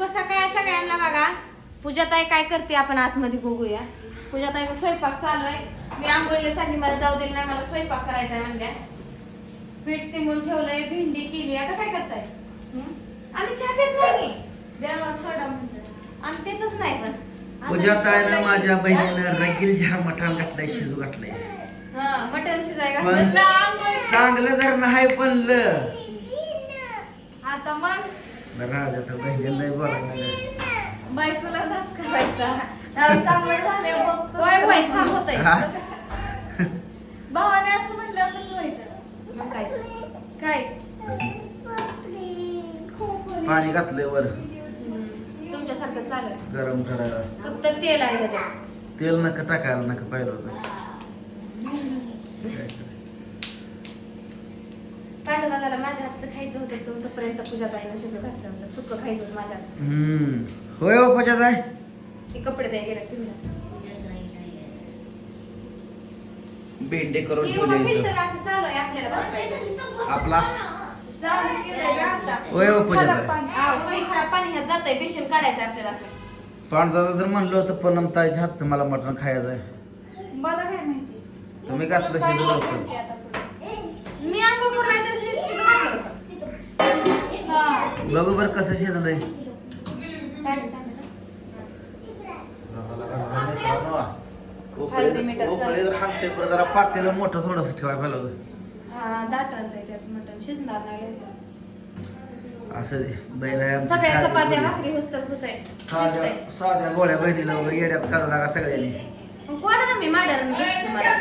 शुभ सकाळ सगळ्यांना बघा. पूजाताई काय करते आपण आतमध्ये बघूया. पूजाताईचा स्वयंपाक चालू आहे. मी आंघोळीला मला जाऊ दिलं नाही मला स्वयंपाक करायचा आहे म्हणल्या. पीठ तिमून ठेवलंय भेंडी केली. आता काय करताय? हं? आम्ही चहा पित नाही. देवा थोडा आम्ही पितच नाही पण. पूजा ताईनं माझ्या बहिणीनं रगील झार मठान घातलाय शिजू घातलाय. हा मटण शिजाय पण घातलं चांगलं जर नाही बनलं आता मग राजा तर बहिणीला लय बोलायला लागलं. बायकोला साच करायचा. राव चांगलं झाले बघतो होय होय थांब होतंय? भावाने असं म्हणलं कसं व्हायचं. मग काय? काय? पाणी घातलंय वर. तुमच्यासारखं चालू गरम करायला फक्त तेल आहे त्याच्यात. तेल नका टाकायला नका पाहिलं होतं. काय हातचं खायचं होतं तुमच्यापर्यंत पूजा ताईनं शिजू घातलं होतं. सुक्क खायचं होतं माझ्या हातचं. हम्म. होय हो पूजा ताई ते कपडे गेले भेंडे करून ठेवले फिल्टर इथं. असं चालू आहे आपल्याला बसवायचं. आपला आता. होय हो पूजा खराब ताई पाणी. पाणी खराब पाणी ह्यात जातंय बेशन काढायचं आपल्याला असं. पांढरा जर म्हणलं होतं पनम ताईच्या हातचं मला मटण खायचं आहे. मला काय माहिती? तुम्ही घातलं शिजू लवकर मी आंघोळ करून नाही तर शिज- शिजू घातलं होतं. हा बघू बरं कसं शिजलंय. जर पातेलं मोठं थोडस ठेवायला. असं दे होतंय. साध्या गोळ्या बहिणीला येड्यात काढू लागा सगळ्यांनी. कोण आम्ही मॉडर्न दिसतो तुम्हाला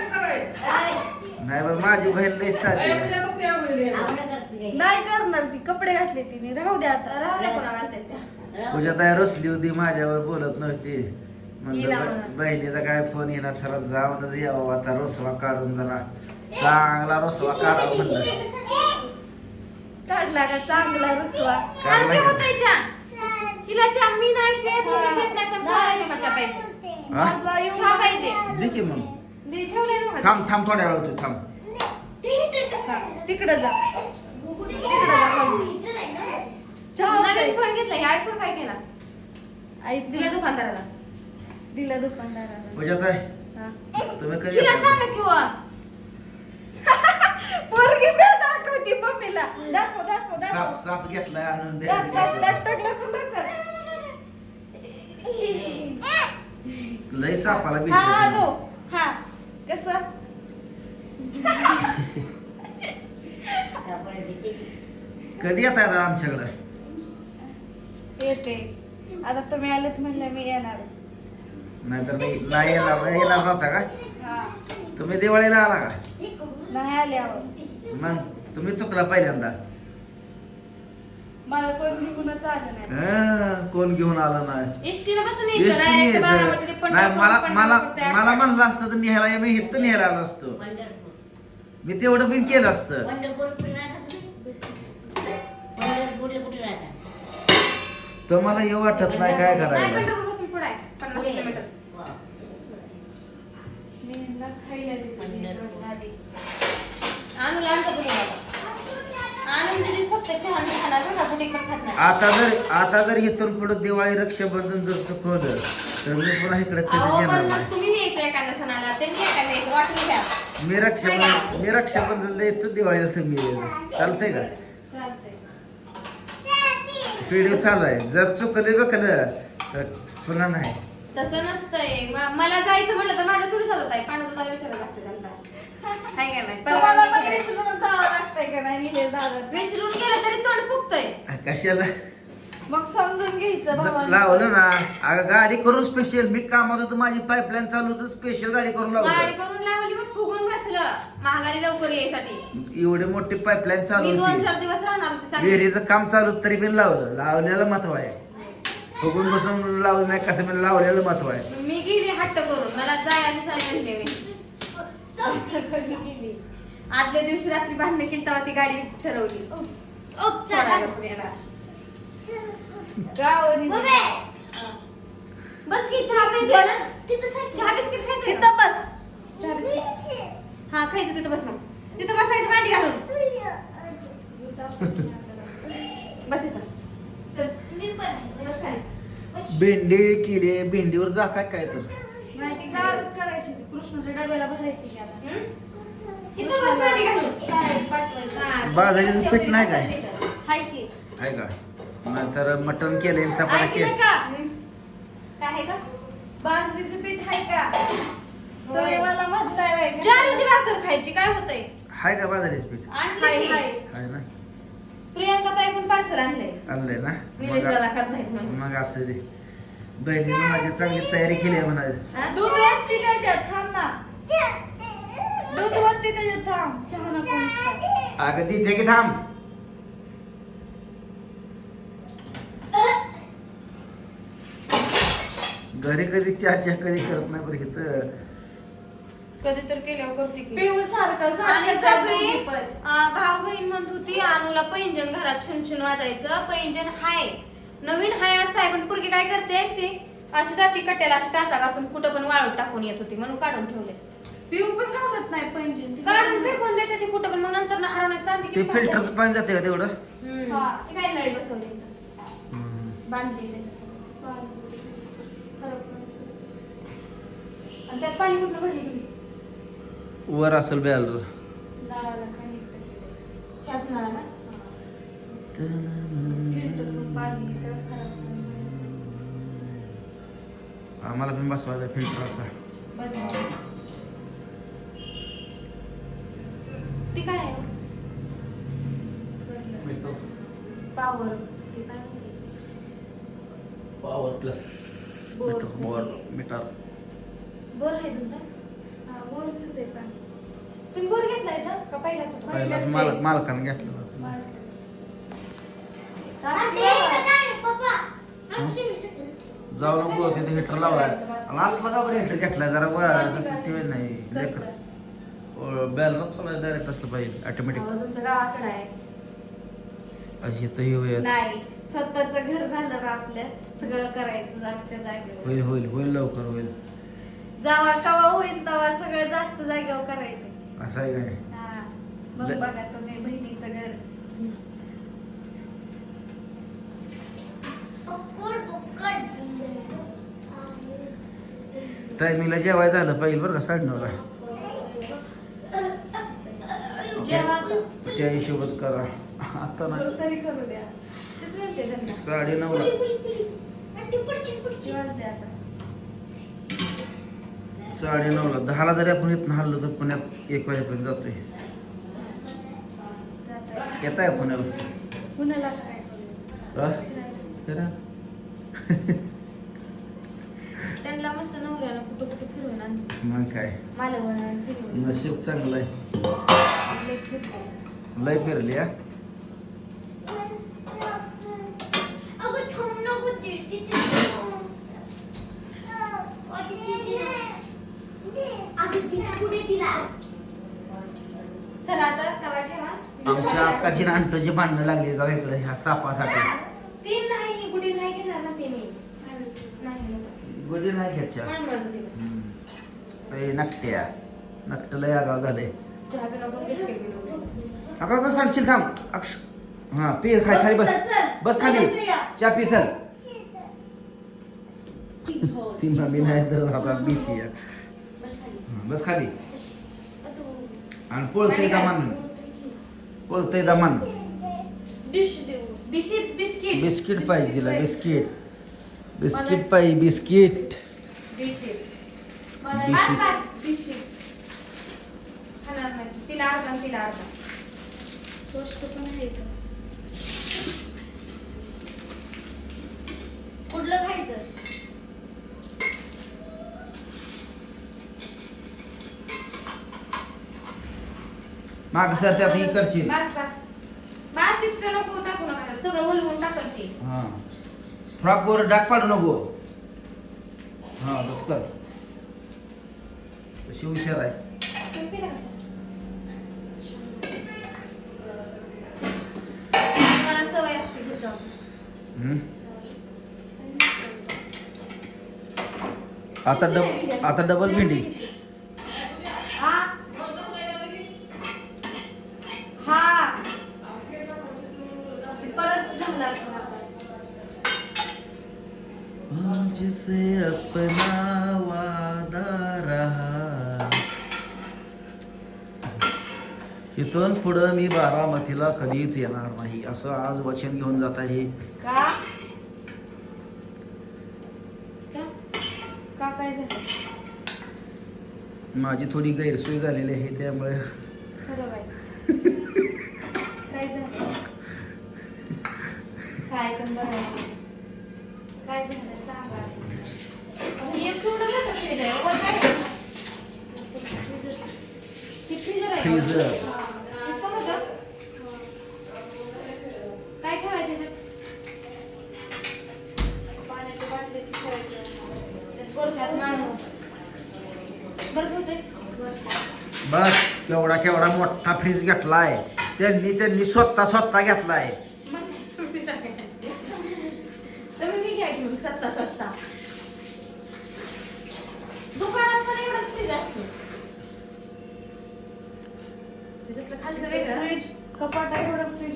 नाही बरं माझी बहीण लई साधी आहे. नाही करणार ती कपडे घातले तिने. राहू दे आता राहू द्या कोणा घालताय त्या. पूजा ताई रसली होती माझ्यावर बोलत नव्हती. म्हणलं ब-. बहिणीचा काय फोन येणार जरा जाऊनच यावं आता रसवा काढून जरा. चांगला रसवा काढावा म्हणलं. काढला का चांगला रुसवा? काढला का? होतंय चहा हिला चहा मी नाही तुम्ही घेत नाही तर कोणाला नका चहा पाहिजे हा? माझा येऊन चहा पाहिजे. दे की मग. दे ठेवले ना थांब थांब थोड्या वेळ तू थांब. तिकडे जा. चहा नवीन होतंय. फोन घेतला आयफोन काय केला आई दिला दुकानदाराला. दिला दुकानदाराला. पूजा ताई हा. तुम्ही कधी तिला येता? सांगा किंवा पोरगी भेळ दाखवती मम्मीला. दाखव दाखव साप दाखव. साप घेतलाय आणून दाख, दाख, दाख, दे दाख, दाख, दाख, दाख. लय सापाला हा हा तो. हा. कसं? कधी येत आहे आमच्याकडे? येते. आता तुम्ही आलेत म्हणलं मी येणार. नाहीतर मी नाही येणार नाही येणार नव्हता का? हा. तुम्ही दिवाळीला आला का? नाही आले आहो. मग तुम्ही चुकला पहिल्यांदा. मला कोण निघूनच आलं नाही. हं, कोण घेऊन आलं नाही? एसटीला बसून एसटी यायचं नाही न्यायचं. बारामतीला पंढरपूर, नाही मला पंढरपूर मला मला. म्हणलं असतं तर न्यायला मी इथं न्यायला आलो असतो. मी तेवढं पण केलं असतं. तर मला हे वाटत नाही काय नाही करायला पंढरपूरपासून पुढं आहे पन्नास किलोमीटर. मी यांना खायला देते आधी. आणून आणतो कुणी बाबा आणून दिली फक्त चहा नाही खाणार बरं का कुणी पण खात नाही आता जर आता जर इथून पुढे दिवाळी रक्षाबंधन जर चुकवलं तर मी पुन्हा इकडे अहो येणार नाही. मी रक्षाबंधन मी रक्षाबंधनला येतो दिवाळीला तुम्ही येणार. चालतंय का? व्हिडिओ चालू आहे. जर चुकले बकलं तर पुन्हा नाही. तसं नसतंय. म- मला जायचं म्हटलं तर माझ्या थोडी चालत आहे पाण्यात जायला विचारायला लागतं त्यांना. काय काय नाही तुम्हाला पण परवानगी घ्यायला. विचारून जावं लागतंय का नाही? मी हे दादा विचारून गेलं तरी तोंड फुगतंय. कशाला? मग समजून घ्यायचं ज-. लावलं ना. अगं गाडी करून स्पेशल मी कामात होतो माझी पाईपलाईन चालू होतं स्पेशल गाडी करून गाडी लावलं करून लावली पण फुगून बसलं. महागारी लवकर यायसाठी. एवढी मोठी पाईपलाईन चालू मी दोन होती. चार दिवस राहणार होते चांगली. विहिरीचं काम चालू होतं तरी पण लावलं. लावलेलं महत्त्व आहे. फुगून बसून लावलं नाही कसं पण लावलेलं महत्त्व आहे मी गेली हट्ट करून मला जायचं सांगितले मी गेली. आदल्या दिवशी रात्री भांडण केली तेव्हा ती गाडी ठरवली. सोडायला पुण्याला. गावाने. बस की चहा प्यायचं ना? चहा बिस्किट खायचं तिथं बस. चहा बिस्किट. हा खायचं तिथं बस मग. तिथं बसायचं मांडी घालून. बस इथं. भेंडी केली भेंडीवर जा काय काय तर? करायची कृष्णाच्या डब्याला भरायची की आता. शाळेत पाठवायची. बाजरीचं पीठ नाही काय? हाय की. आहे का? नंतर मटण केले चपात्या ऐकलं केले का? हं? काय आहे का? बाजरीचं पीठ हाय का? होय. तुम्ही मला म्हणताय बाई का? ज्वारीची भाकर खायची काय होतंय? हाय का बाजारीच पीठ? आणली हाय की? हाय. आहे ना. प्रियांका ताई पण पार्सल आणलंय. आणलंय ना? मग खात नाहीत म्हणून. मग असं दे. बहिणीने माझी चांगली तयारी केली आहे म्हणायचं हा? दूध वरती त्याच्यात थांब ना. दूध वरती त्याच्यात थांब. चहा नको नुसता. अगं तिथे की थांब. घरी कधी चहा चहा कधी करत नाही बरं इथं. कधी तर केल्यावर करते की. पिऊ सारखं आणि सारखं सगळी पण. भाऊ बहीण म्हणत होती अनुला पैंजण घरात छुनछुन वाजायचं पैंजण हाय. नवीन हाय असं आहे पण पुरगी काय करते ती अशी जाती कट्याला अशी टाचा घासून कुठं पण वाळून टाकून येत होती म्हणून काढून ठेवले पिऊ पण घालत नाही पैंजण ती काढून फेकून देते ती कुठं पण मग नंतर ना हरवण्यात चालते ते किती भारी. फिल्टरचं पाणी जाते का तेवढं हम्म. हा. ती काय नळी बसवली इथं. हम्म. बांधली त्याच्यासोबत आणि त्यात पाणी कुठलं भरली तुम्ही वर असेल बॅल नळाला. ह्याच पाणी आम्हाला पण बसवायचा फिल्टर असा. ती काय आहे? पावर ती काय म्हणते? Power plus bore. Metre bore आहे तुमचा? हा, आहे पाणी. तुम्ही बोर घेतलाय का पहिलाच? होता? पहिलाच मालक मालकानं घेतलं जाऊ नको तिथे हिटर लावलाय. आणि असला का बरं हिटर घेतलाय? जरा बरं तसं ते नाही. लेकर. बॅलन्स सोडा डायरेक्ट असलं पाहिजे ऑटोमॅटिक अहो, तुमचं गावाकडे आहे. अशी तर हे होईल नाही स्वतःच घर झालं ना आपलं. सगळं करायचं जागच्या जागेवर. होईल होईल होईल लवकर होईल. जावा कवा होईल तेव्हा सगळं जागच्या जागेवर करायचं. असं आहे काय? हा. मग बघा तुम्ही बहिणीचं घर. टायमिंगला जेवाय झालं पाहिजे बरं का साडे नऊला जेव्हा आता. त्या हिशोबात करा. आता ना तरी करू द्या. तेच म्हणते त्यांना. साडे नऊला साडे नऊला दहाला जरी आपण इथनं हल्लो तर पुण्यात एक वाजेपर्यंत जातोय. जाता येत आहे पुण्याला? पुण्याला काय? हा? करा. त्यांना मस्त नवऱ्याला कुठं कुठं फिरवून आणलं मग काय? फिरवून नशीब चांगलं आहे. लय फिरवलं. लय फिरली हा? चला आता तवा ठेवा. आमच्या अक्काची भांडणं लागली जाऊ इकडे ह्या सापासाठी ती नाही गुढी नाही घेणार ना तिने नाही नको. गोडी नाही घ्यायच्या नकट्या. नकटला या गाव झाले. चहा बी बी. अका का सांगशील थांब. अक्ष हा पी खाली खाली बस. बस खाली. चालायचं या. चा पी चल. ती मम्मी नाही तर आता बीपी आहे. बस खाली. आणि पळतय दमान. पळतय दमान. बिस्किट. पाहिजे तिला बिस्किट. बिस्किट पाहिजे बिस्किट. कुठलं खायचं? माग सर त्यात ही करशील. बस बस. बस इतकं नको टाकू नका. सगळं ओलवून टाकल ते. हा. फ्रॉक वर डाग पाडू नको हा बस कर कशी हुशार आहे तुम्ही पिला का? मला सवय असते घेत जाऊन हम्म. आता डब आता डबल भेंडी हा हा मुझसे अपना वादा रहा। इथून पुढं मी बारामतीला कधीच येणार नाही असं आज वचन घेऊन जात आहे. का? का? का काय झालं? माझी थोडी गैरसोय झालेली आहे त्यामुळे. खरं बाई काय झालं? काय पण बघायचं. काय झालं सांगा आणि एक केवढं मोठं फ्रीज आहे वर काय आहे? ते फ्रीजर आहे फ्रीजर. हा. इतकं मोठं काय ठेवायचं त्याच्यात पाण्याच्या बाटलीत ठेवायचं त्यात गोरख्यात बस केवढा केवढा मोठा फ्रीज घेतलाय. त्यांनी त्यांनी स्वतः स्वतः घेतलाय. दुकानात पण एवढंच फ्रीज असतो. वेगळं फ्रीज कपाट आहे एवढं फ्रीज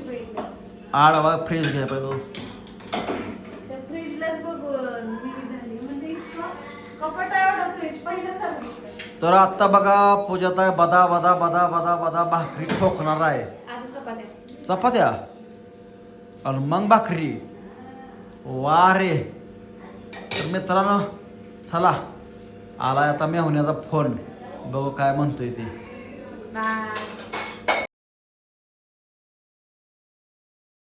आडवा फ्रीज घ्या पाहिजे त्या फ्रीजलाच बघून मी झाली. म्हणजे इतकं कपाट आहे एवढं फ्रीज पहिलं तर आता बघा पूजाताय बदा बदा बदा बदा बदा भाकरी ठोकणार आहे. चपात्या. चपात्या? आणि मग भाकरी? वा रे. तर मित्रांनो चला. आलाय आता मेहुण्याचा फोन. बघू काय म्हणतोय ते. बाय.